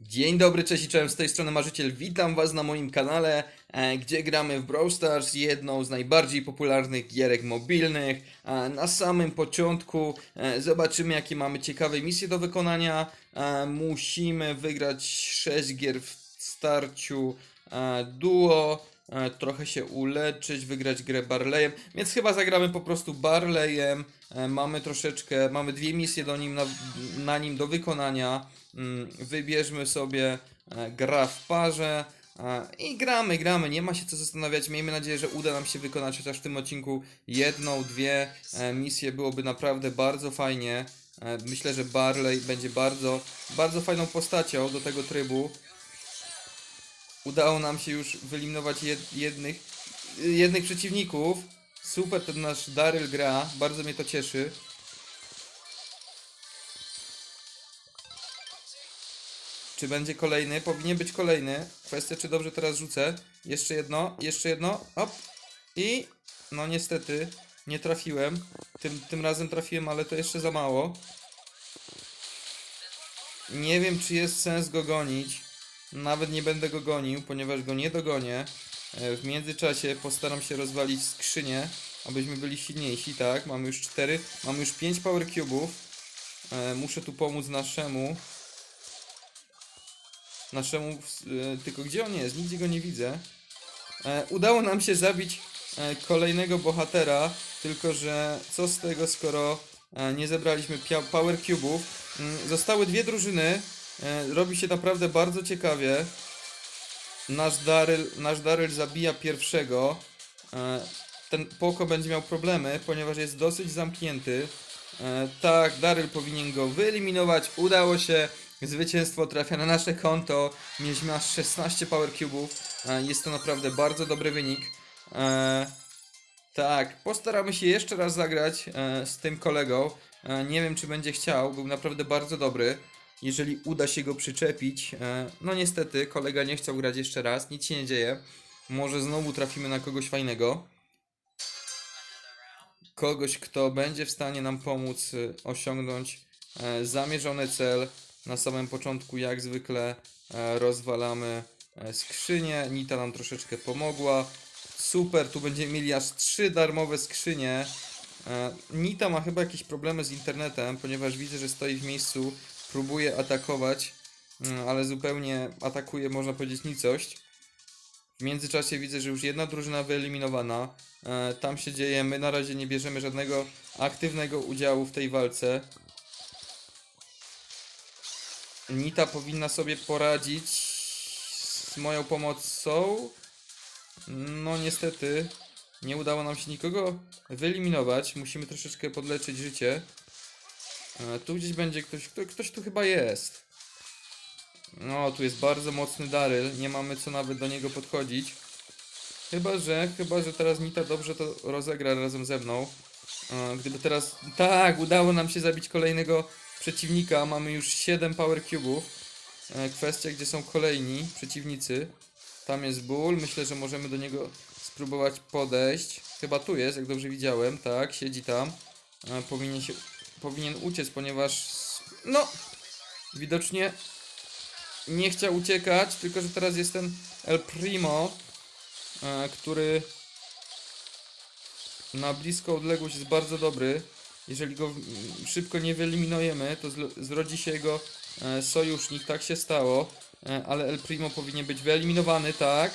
Dzień dobry, cześć i cześć, z tej strony Marzyciel, witam was na moim kanale, e, gdzie gramy w Brawl Stars, jedną z najbardziej popularnych gierek mobilnych. E, na samym początku e, zobaczymy jakie mamy ciekawe misje do wykonania. Musimy wygrać 6 gier w starciu duo, trochę się uleczyć, wygrać grę Barleyem, więc chyba zagramy po prostu Barleyem. E, mamy troszeczkę, mamy dwie misje do nim na, na nim do wykonania. Mm, Wybierzmy sobie e, gra w parze e, i gramy, gramy. Nie ma się co zastanawiać. Miejmy nadzieję, że uda nam się wykonać chociaż w tym odcinku jedną, dwie e, misje. Byłoby naprawdę bardzo fajnie. E, Myślę, że Barley będzie bardzo, bardzo fajną postacią do tego trybu. Udało nam się już wyeliminować jed, jednych, jednych przeciwników. Super ten nasz Daryl gra, bardzo mnie to cieszy. Czy będzie kolejny? Powinien być kolejny. Kwestia, czy dobrze teraz rzucę. Jeszcze jedno, jeszcze jedno. Hop. I no niestety nie trafiłem. Tym, tym razem trafiłem, ale to jeszcze za mało. Nie wiem, czy jest sens go gonić. Nawet nie będę go gonił, ponieważ go nie dogonię. E, W międzyczasie postaram się rozwalić skrzynię, abyśmy byli silniejsi, tak? Mamy już 4, mamy już 5 power cube'ów. E, Muszę tu pomóc naszemu. Naszemu, e, tylko gdzie on jest? Nigdzie go nie widzę. Udało nam się zabić kolejnego bohatera, tylko że co z tego, skoro nie zebraliśmy power cube'ów. Mm, Zostały dwie drużyny. E, Robi się naprawdę bardzo ciekawie. Nasz Daryl, nasz Daryl zabija pierwszego. E, Ten Poko będzie miał problemy, ponieważ jest dosyć zamknięty. E, Tak, Daryl powinien go wyeliminować. Udało się. Zwycięstwo trafia na nasze konto. Mieliśmy aż 16 power cube'ów. Jest to naprawdę bardzo dobry wynik. Tak, postaramy się jeszcze raz zagrać z tym kolegą. Nie wiem, czy będzie chciał. Był naprawdę bardzo dobry. Jeżeli uda się go przyczepić. e, No niestety, kolega nie chciał grać jeszcze raz. Nic się nie dzieje. Może znowu trafimy na kogoś fajnego. Kogoś, kto będzie w stanie nam pomóc y, osiągnąć e, zamierzony cel. Na samym początku, jak zwykle, e, rozwalamy e, skrzynię. Nita nam troszeczkę pomogła. Super, tu będziemy mieli aż trzy darmowe skrzynie. E, Nita ma chyba jakieś problemy z internetem, ponieważ widzę, że stoi w miejscu, próbuje atakować, mm, ale zupełnie atakuje, można powiedzieć, nicość. W międzyczasie widzę, że już jedna drużyna wyeliminowana. E, tam się dzieje, my na razie nie bierzemy żadnego aktywnego udziału w tej walce. Nita powinna sobie poradzić z moją pomocą. No niestety nie udało nam się nikogo wyeliminować. Musimy troszeczkę podleczyć życie. E, tu gdzieś będzie ktoś, kto, ktoś tu chyba jest. No, tu jest bardzo mocny Daryl, nie mamy co nawet do niego podchodzić. Chyba, że, chyba, że teraz Nita dobrze to rozegra razem ze mną. E, Gdyby teraz... Tak, udało nam się zabić kolejnego przeciwnika, mamy już 7 power cube'ów. E, Kwestia, gdzie są kolejni przeciwnicy. Tam jest ból, myślę, że możemy do niego spróbować podejść. Chyba tu jest, jak dobrze widziałem, tak, siedzi tam. Powinien się... Powinien uciec, ponieważ... No! Widocznie nie chciał uciekać, tylko że teraz jest ten El Primo, e, który na bliską odległość jest bardzo dobry. Jeżeli go szybko nie wyeliminujemy, to zrodzi się jego e, sojusznik, tak się stało. E, ale El Primo powinien być wyeliminowany, tak.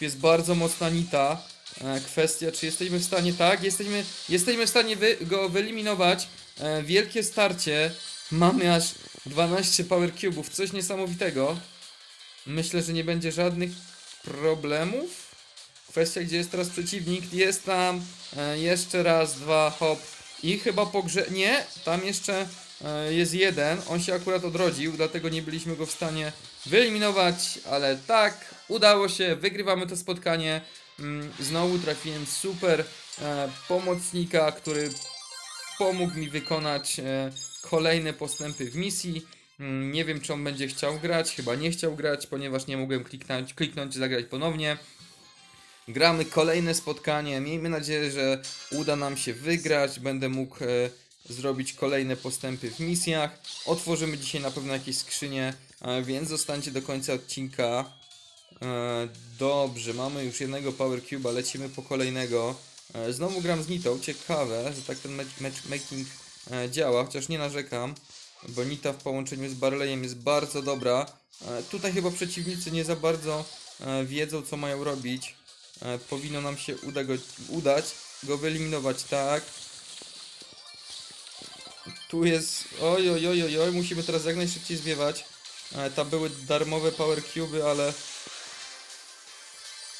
Jest bardzo mocna nita. E, kwestia, czy jesteśmy w stanie, tak, jesteśmy, jesteśmy w stanie wy, go wyeliminować. E, wielkie starcie. Mamy aż 12 power cube'ów, coś niesamowitego. Myślę, że nie będzie żadnych problemów. Kwestia, gdzie jest teraz przeciwnik, jest tam e, jeszcze raz, dwa, hop i chyba po grze, nie, tam jeszcze e, jest jeden, on się akurat odrodził, dlatego nie byliśmy go w stanie wyeliminować, ale tak, udało się, wygrywamy to spotkanie. Mm, Znowu trafiłem super e, pomocnika, który pomógł mi wykonać e, kolejne postępy w misji. Mm, Nie wiem, czy on będzie chciał grać, chyba nie chciał grać, ponieważ nie mogłem kliknąć, kliknąć zagrać ponownie. Gramy kolejne spotkanie. Miejmy nadzieję, że uda nam się wygrać. Będę mógł e, zrobić kolejne postępy w misjach. Otworzymy dzisiaj na pewno jakieś skrzynie, więc zostańcie do końca odcinka. E, Dobrze, mamy już jednego Power Cube'a, lecimy po kolejnego. E, Znowu gram z Nitą, ciekawe, że tak ten match- matchmaking e, działa, chociaż nie narzekam, bo Nita w połączeniu z Barleyem jest bardzo dobra. Tutaj chyba przeciwnicy nie za bardzo wiedzą, co mają robić. Powinno nam się uda go, udać go wyeliminować, tak. Tu jest. Oj, oj, oj, oj, oj, musimy teraz jak najszybciej zwiewać. Tam były darmowe Power Cube, ale.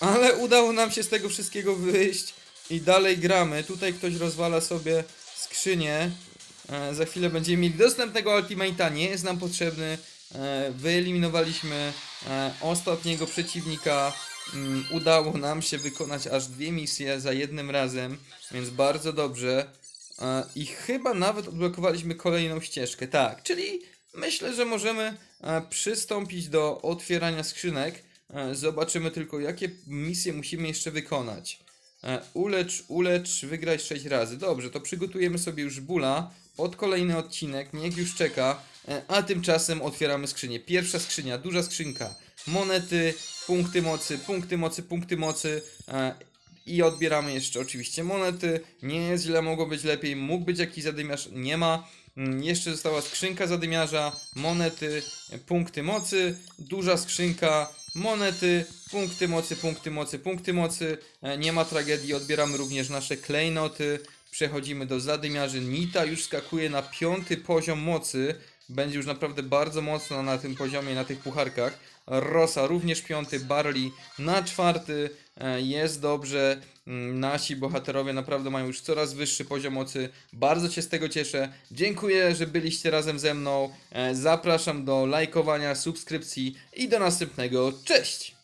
Ale udało nam się z tego wszystkiego wyjść i dalej gramy. Tutaj ktoś rozwala sobie skrzynię. E, za chwilę będziemy mieli dostępnego Ultimate'a, nie jest nam potrzebny. E, wyeliminowaliśmy e, ostatniego przeciwnika. Mm, udało nam się wykonać aż dwie misje za jednym razem, więc bardzo dobrze. E, I chyba nawet odblokowaliśmy kolejną ścieżkę. Tak, czyli myślę, że możemy e, przystąpić do otwierania skrzynek. E, Zobaczymy tylko, jakie misje musimy jeszcze wykonać. E, Ulecz, ulecz, wygraj 6 razy. Dobrze, to przygotujemy sobie już bóla pod kolejny odcinek. Niech już czeka. E, A tymczasem otwieramy skrzynię. Pierwsza skrzynia, duża skrzynka. Monety, punkty mocy, punkty mocy, punkty mocy. I odbieramy jeszcze oczywiście monety. Nie jest źle, mogło być lepiej. Mógł być jakiś zadymiarz, nie ma. Mm, Jeszcze została skrzynka zadymiarza, monety, punkty mocy, duża skrzynka, monety, punkty mocy, punkty mocy, punkty mocy. E, Nie ma tragedii, odbieramy również nasze klejnoty. Przechodzimy do zadymiarzy. Nita już skakuje na piąty poziom mocy. Będzie już naprawdę bardzo mocno na tym poziomie, na tych pucharkach. Rosa również piąty, Barley na czwarty. E, Jest dobrze. Mm, Nasi bohaterowie naprawdę mają już coraz wyższy poziom mocy. Bardzo się z tego cieszę. Dziękuję, że byliście razem ze mną. E, Zapraszam do lajkowania, subskrypcji i do następnego. Cześć!